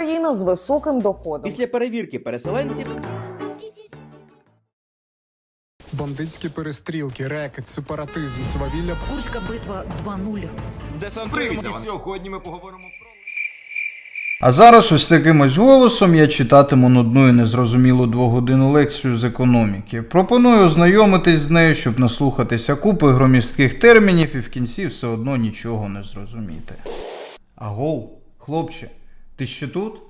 країна з високим доходом. Після перевірки переселенців Бандитські перестрілки, рекет, сепаратизм, свавілля. Курська битва 2.0. Привіт, сьогодні ми поговоримо про. А зараз ось таким ось голосом я читатиму нудну і незрозумілу двогодинну лекцію з економіки. Пропоную ознайомитись з нею, щоб наслухатися купи громістких термінів і в кінці все одно нічого не зрозуміти. Агоу, хлопче, ти ще тут?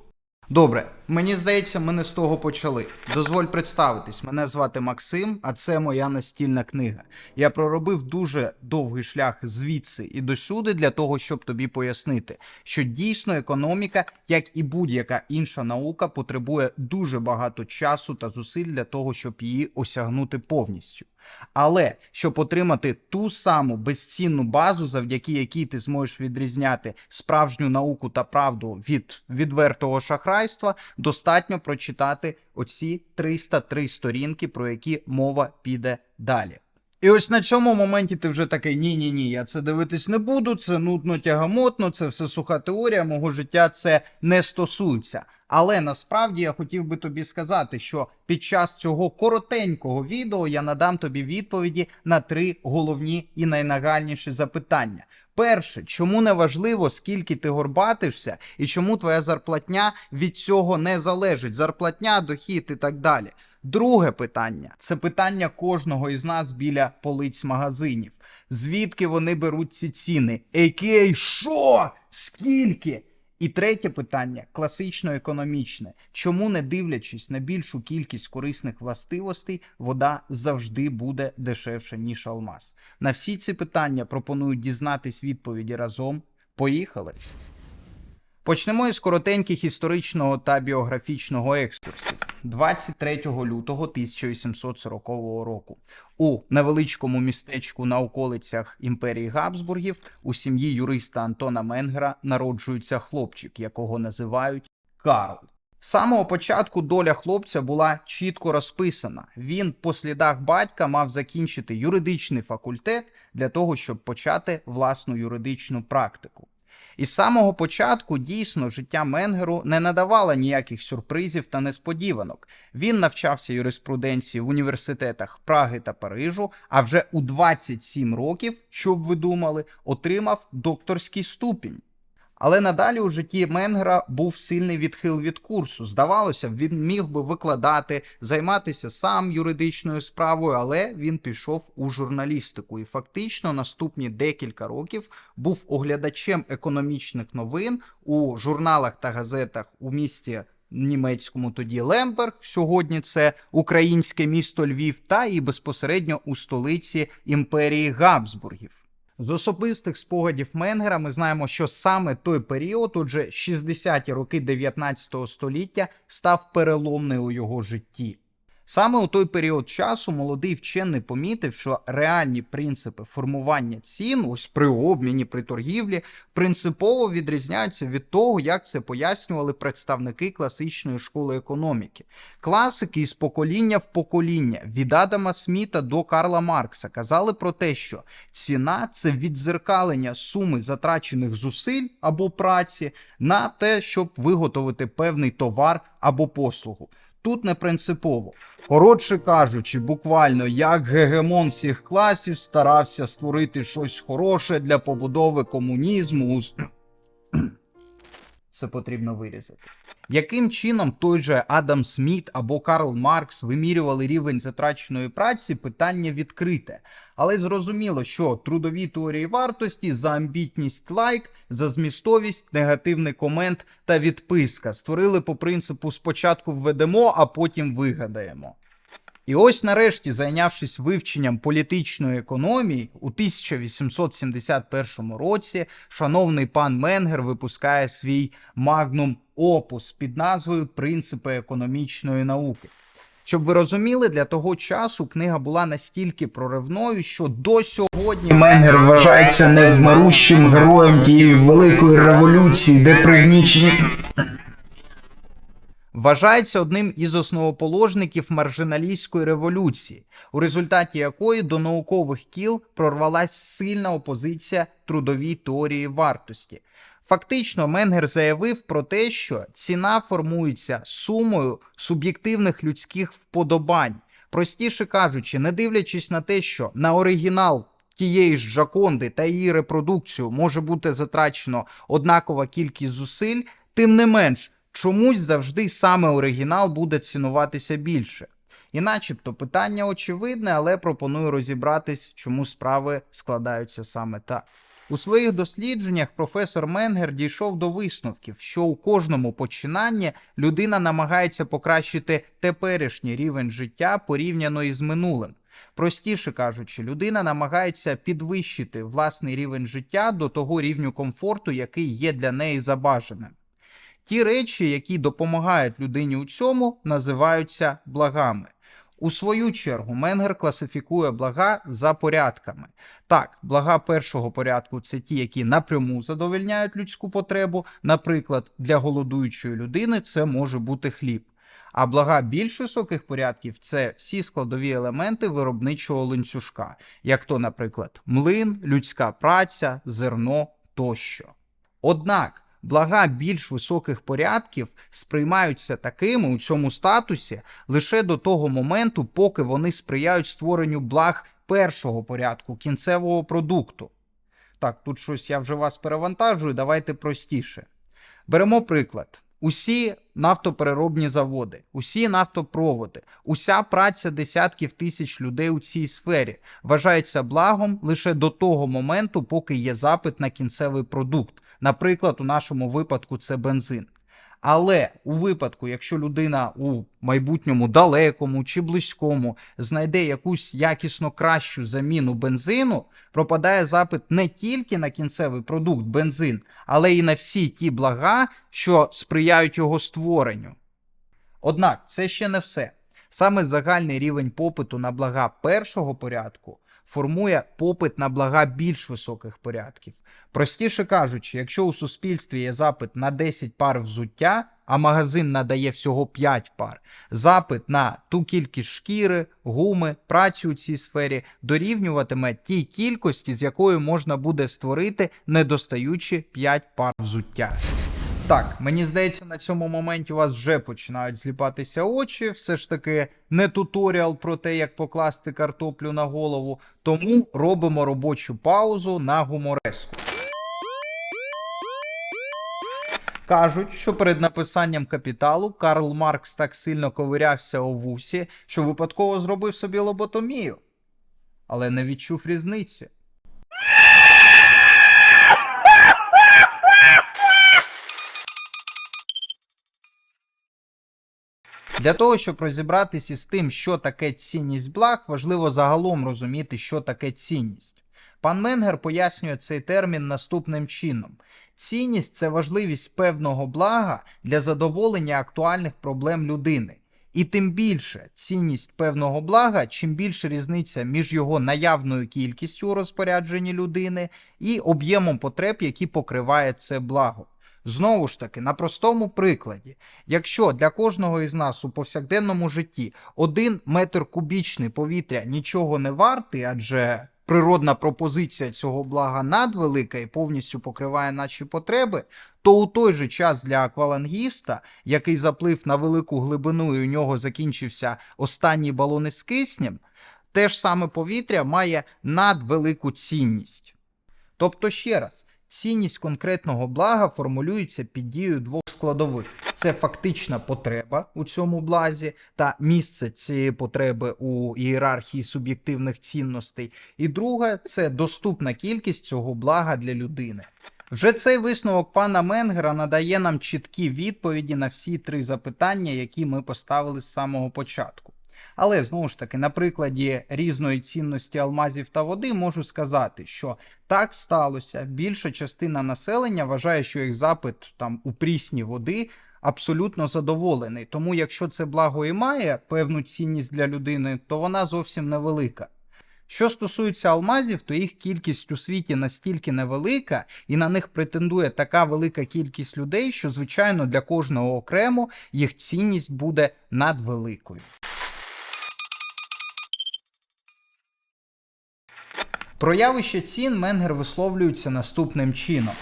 Добре, мені здається, ми не з того почали. Дозволь представитись. Мене звати Максим, а це моя настільна книга. Я проробив дуже довгий шлях звідси і досюди для того, щоб тобі пояснити, що дійсно економіка, як і будь-яка інша наука, потребує дуже багато часу та зусиль для того, щоб її осягнути повністю. Але щоб отримати ту саму безцінну базу, завдяки якій ти зможеш відрізняти справжню науку та правду від відвертого шахрайства, достатньо прочитати оці 303 сторінки, про які мова піде далі. І ось на цьому моменті ти вже такий: ні, ні, ні, я це дивитись не буду, це нудно тягамотно, це все суха теорія, мого життя це не стосується. Але насправді я хотів би тобі сказати, що під час цього коротенького відео я надам тобі відповіді на три головні і найнагальніші запитання. Перше, чому не важливо, скільки ти горбатишся, і чому твоя зарплатня від цього не залежить? Зарплатня, дохід і так далі. Друге питання це питання кожного із нас біля полиць магазинів. Звідки вони беруть ці ціни? А.К.А. що? Скільки? І третє питання класично економічне. Чому, не дивлячись на більшу кількість корисних властивостей, вода завжди буде дешевше, ніж алмаз? На всі ці питання пропоную дізнатись відповіді разом. Поїхали! Почнемо із коротеньких історичного та біографічного екскурсів. 23 лютого 1840 року у невеличкому містечку на околицях імперії Габсбургів у сім'ї юриста Антона Менгера народжується хлопчик, якого називають Карл. З самого початку доля хлопця була чітко розписана. Він по слідах батька мав закінчити юридичний факультет для того, щоб почати власну юридичну практику. І з самого початку дійсно життя Менгеру не надавало ніяких сюрпризів та несподіванок. Він навчався юриспруденції в університетах Праги та Парижу, а вже у 27 років, щоб ви думали, отримав докторський ступінь. Але надалі у житті Менгера був сильний відхил від курсу. Здавалося, він міг би викладати, займатися сам юридичною справою, але він пішов у журналістику і фактично наступні декілька років був оглядачем економічних новин у журналах та газетах у місті. Німецькому тоді Лемберг, сьогодні це українське місто Львів, та і безпосередньо у столиці імперії Габсбургів. З особистих спогадів Менгера ми знаємо, що саме той період, отже, 60-ті роки 19 століття, став переломний у його житті. Саме у той період часу молодий вчений помітив, що реальні принципи формування цін, ось при обміні, при торгівлі, принципово відрізняються від того, як це пояснювали представники класичної школи економіки. Класики із покоління в покоління від Адама Сміта до Карла Маркса казали про те, що ціна це відзеркалення суми затрачених зусиль або праці на те, щоб виготовити певний товар або послугу. Тут не принципово. Коротше кажучи, буквально як гегемон всіх класів старався створити щось хороше для побудови комунізму. Це потрібно вирізати. Яким чином той же Адам Сміт або Карл Маркс вимірювали рівень затраченої праці, питання відкрите. Але зрозуміло, що трудові теорії вартості за амбітність лайк, за змістовість, негативний комент та відписка створили по принципу спочатку введемо, а потім вигадаємо. І ось нарешті, зайнявшись вивченням політичної економії, у 1871 році шановний пан Менгер випускає свій магнум опус під назвою Принципи економічної науки. Щоб ви розуміли, для того часу книга була настільки проривною, що до сьогодні Менгер вважається невмирущим героєм тієї великої революції, де пригнічені вважається одним із основоположників маржиналістської революції, у результаті якої до наукових кіл прорвалась сильна опозиція трудовій теорії вартості. Фактично, Менгер заявив про те, що ціна формується сумою суб'єктивних людських вподобань. Простіше кажучи, не дивлячись на те, що на оригінал тієї ж Джаконди та її репродукцію може бути затрачено однакова кількість зусиль, тим не менш, чомусь завжди саме оригінал буде цінуватися більше. І начебто питання очевидне, але пропоную розібратись, чому справи складаються саме так. У своїх дослідженнях професор Менгер дійшов до висновків, що у кожному починанні людина намагається покращити теперішній рівень життя порівняно із минулим. Простіше кажучи, людина намагається підвищити власний рівень життя до того рівню комфорту, який є для неї забажаним. Ті речі, які допомагають людині у цьому, називаються благами. У свою чергу Менгер класифікує блага за порядками. Так, блага першого порядку це ті, які напряму задовольняють людську потребу. Наприклад, для голодуючої людини це може бути хліб. А блага більш високих порядків це всі складові елементи виробничого ланцюжка, як то, наприклад, млин, людська праця, зерно тощо. Однак блага більш високих порядків сприймаються такими у цьому статусі лише до того моменту, поки вони сприяють створенню благ першого порядку кінцевого продукту. Так, тут щось я вже вас перевантажую, давайте простіше. Беремо приклад. Усі нафтопереробні заводи, усі нафтопроводи, уся праця десятків тисяч людей у цій сфері вважається благом лише до того моменту, поки є запит на кінцевий продукт. Наприклад, у нашому випадку це бензин. Але у випадку, якщо людина у майбутньому далекому чи близькому знайде якусь якісно кращу заміну бензину, пропадає запит не тільки на кінцевий продукт бензин, але й на всі ті блага, що сприяють його створенню. Однак це ще не все. Саме загальний рівень попиту на блага першого порядку формує попит на блага більш високих порядків. Простіше кажучи, якщо у суспільстві є запит на 10 пар взуття, а магазин надає всього 5 пар, запит на ту кількість шкіри, гуми, праці у цій сфері дорівнюватиме тій кількості, з якою можна буде створити недостаючі 5 пар взуття. Так, мені здається, на цьому моменті у вас вже починають зліпатися очі. Все ж таки не туторіал про те, як покласти картоплю на голову. Тому робимо робочу паузу на гумореску. Кажуть, що перед написанням капіталу Карл Маркс так сильно ковирявся у вусі, що випадково зробив собі лоботомію, але не відчув різниці. Для того, щоб розібратися з тим, що таке цінність благ, важливо загалом розуміти, що таке цінність. Пан Менгер пояснює цей термін наступним чином: цінність це важливість певного блага для задоволення актуальних проблем людини. І тим більше цінність певного блага, чим більше різниця між його наявною кількістю у розпорядженні людини і об'ємом потреб, які покриває це благо. Знову ж таки, на простому прикладі, якщо для кожного із нас у повсякденному житті один метр кубічний повітря нічого не вартий, адже природна пропозиція цього блага надвелика і повністю покриває наші потреби, то у той же час для аквалангіста, який заплив на велику глибину і у нього закінчився останній балон із киснем, те ж саме повітря має надвелику цінність. Тобто, ще раз, цінність конкретного блага формулюється під дією двох складових: це фактична потреба у цьому блазі та місце цієї потреби у ієрархії суб'єктивних цінностей. І друге це доступна кількість цього блага для людини. Вже цей висновок пана Менгера надає нам чіткі відповіді на всі три запитання, які ми поставили з самого початку. Але знову ж таки, на прикладі різної цінності алмазів та води можу сказати, що так сталося. Більша частина населення вважає, що їх запит там у прісні води абсолютно задоволений. Тому, якщо це благо і має певну цінність для людини, то вона зовсім невелика. Що стосується алмазів, то їх кількість у світі настільки невелика, і на них претендує така велика кількість людей, що, звичайно, для кожного окремо їх цінність буде надвеликою. Про явище цін Менгер висловлюється наступним чином.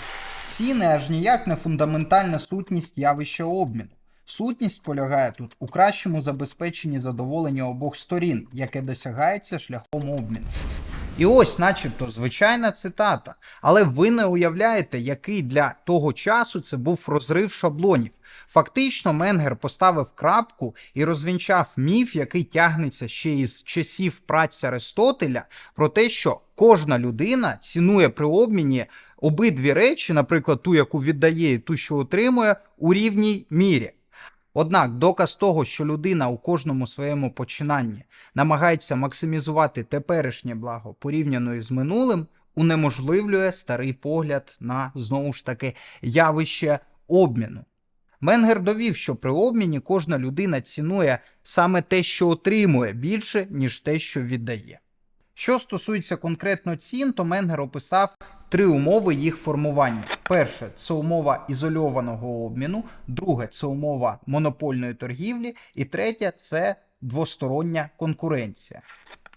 Ціни аж ніяк не фундаментальна сутність явища обміну. Сутність полягає тут у кращому забезпеченні задоволення обох сторін, яке досягається шляхом обміну. І ось, начебто, звичайна цитата. Але ви не уявляєте, який для того часу це був розрив шаблонів. Фактично, Менгер поставив крапку і розвінчав міф, який тягнеться ще із часів праці Аристотеля, про те, що кожна людина цінує при обміні обидві речі, наприклад, ту, яку віддає, і ту, що отримує, у рівній мірі. Однак доказ того, що людина у кожному своєму починанні намагається максимізувати теперішнє благо порівняно із минулим, унеможливлює старий погляд на знову ж таки явище обміну. Менгер довів, що при обміні кожна людина цінує саме те, що отримує більше, ніж те, що віддає. Що стосується конкретно цін, то Менгер описав три умови їх формування. Перше це умова ізольованого обміну, друге це умова монопольної торгівлі, і третє це двостороння конкуренція.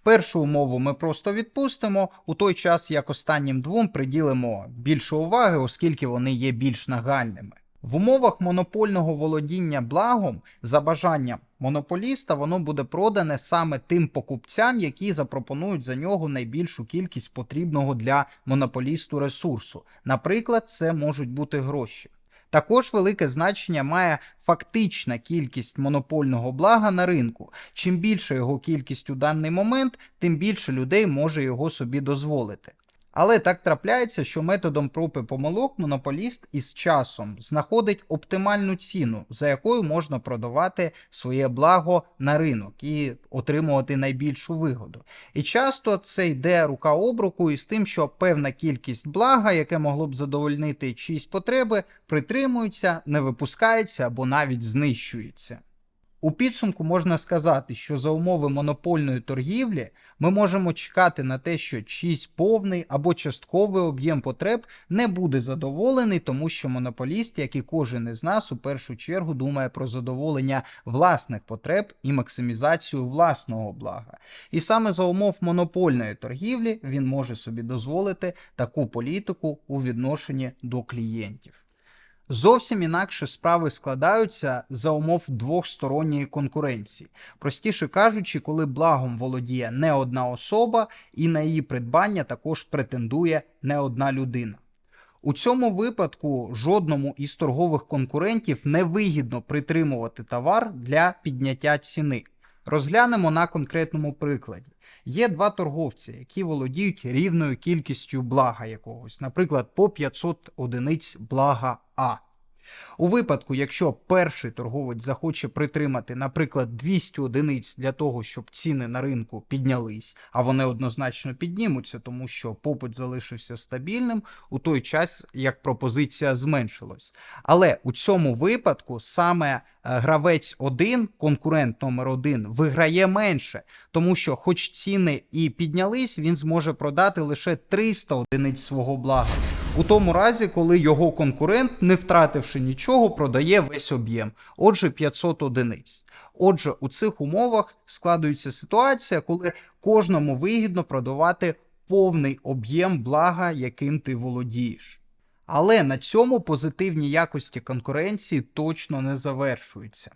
Першу умову ми просто відпустимо, у той час як останнім двом приділимо більше уваги, оскільки вони є більш нагальними. В умовах монопольного володіння благом за бажанням монополіста воно буде продане саме тим покупцям, які запропонують за нього найбільшу кількість потрібного для монополісту ресурсу. Наприклад, це можуть бути гроші. Також велике значення має фактична кількість монопольного блага на ринку. Чим більша його кількість у даний момент, тим більше людей може його собі дозволити. Але так трапляється, що методом проб і помилок монополіст із часом знаходить оптимальну ціну, за якою можна продавати своє благо на ринок і отримувати найбільшу вигоду. І часто це йде рука об руку із тим, що певна кількість блага, яке могло б задовольнити чиїсь потреби, притримується, не випускається або навіть знищується. У підсумку можна сказати, що за умови монопольної торгівлі ми можемо чекати на те, що чийсь повний або частковий об'єм потреб не буде задоволений, тому що монополіст, як і кожен із нас, у першу чергу думає про задоволення власних потреб і максимізацію власного блага. І саме за умов монопольної торгівлі він може собі дозволити таку політику у відношенні до клієнтів. Зовсім інакше справи складаються за умов двохсторонньої конкуренції. Простіше кажучи, коли благом володіє не одна особа, і на її придбання також претендує не одна людина. У цьому випадку жодному із торгових конкурентів не вигідно притримувати товар для підняття ціни. Розглянемо на конкретному прикладі. Є два торговці, які володіють рівною кількістю блага якогось, наприклад, по 500 одиниць блага А. У випадку, якщо перший торговець захоче притримати, наприклад, 200 одиниць для того, щоб ціни на ринку піднялись, а вони однозначно піднімуться, тому що попит залишився стабільним у той час, як пропозиція зменшилась. Але у цьому випадку саме е, гравець 1, конкурент номер 1, виграє менше, тому що, хоч ціни і піднялись, він зможе продати лише 300 одиниць свого блага. У тому разі, коли його конкурент, не втративши нічого, продає весь об'єм, отже, 500 одиниць. Отже, у цих умовах складується ситуація, коли кожному вигідно продавати повний об'єм блага, яким ти володієш. Але на цьому позитивні якості конкуренції точно не завершуються.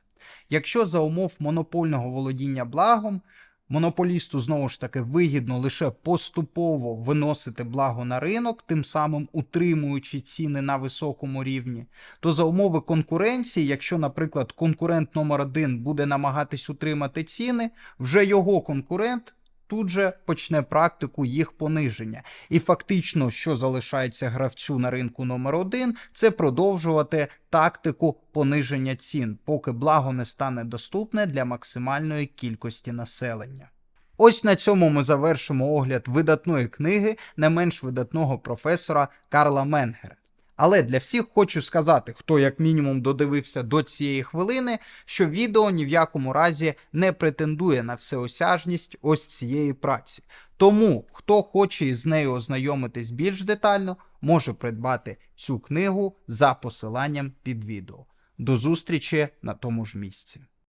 Якщо за умов монопольного володіння благом Монополісту знову ж таки вигідно лише поступово виносити благо на ринок, тим самим утримуючи ціни на високому рівні. То за умови конкуренції, якщо, наприклад, конкурент номер один буде намагатись утримати ціни, вже його конкурент тут же почне практику їх пониження. І фактично, що залишається гравцю на ринку номер один, це продовжувати тактику пониження цін, поки благо не стане доступне для максимальної кількості населення. Ось на цьому ми завершимо огляд видатної книги не менш видатного професора Карла Менгера. Але для всіх хочу сказати, хто як мінімум додивився до цієї хвилини, що відео ні в якому разі не претендує на всеосяжність ось цієї праці. Тому, хто хоче із нею ознайомитись більш детально, може придбати цю книгу за посиланням під відео. До зустрічі на тому ж місці.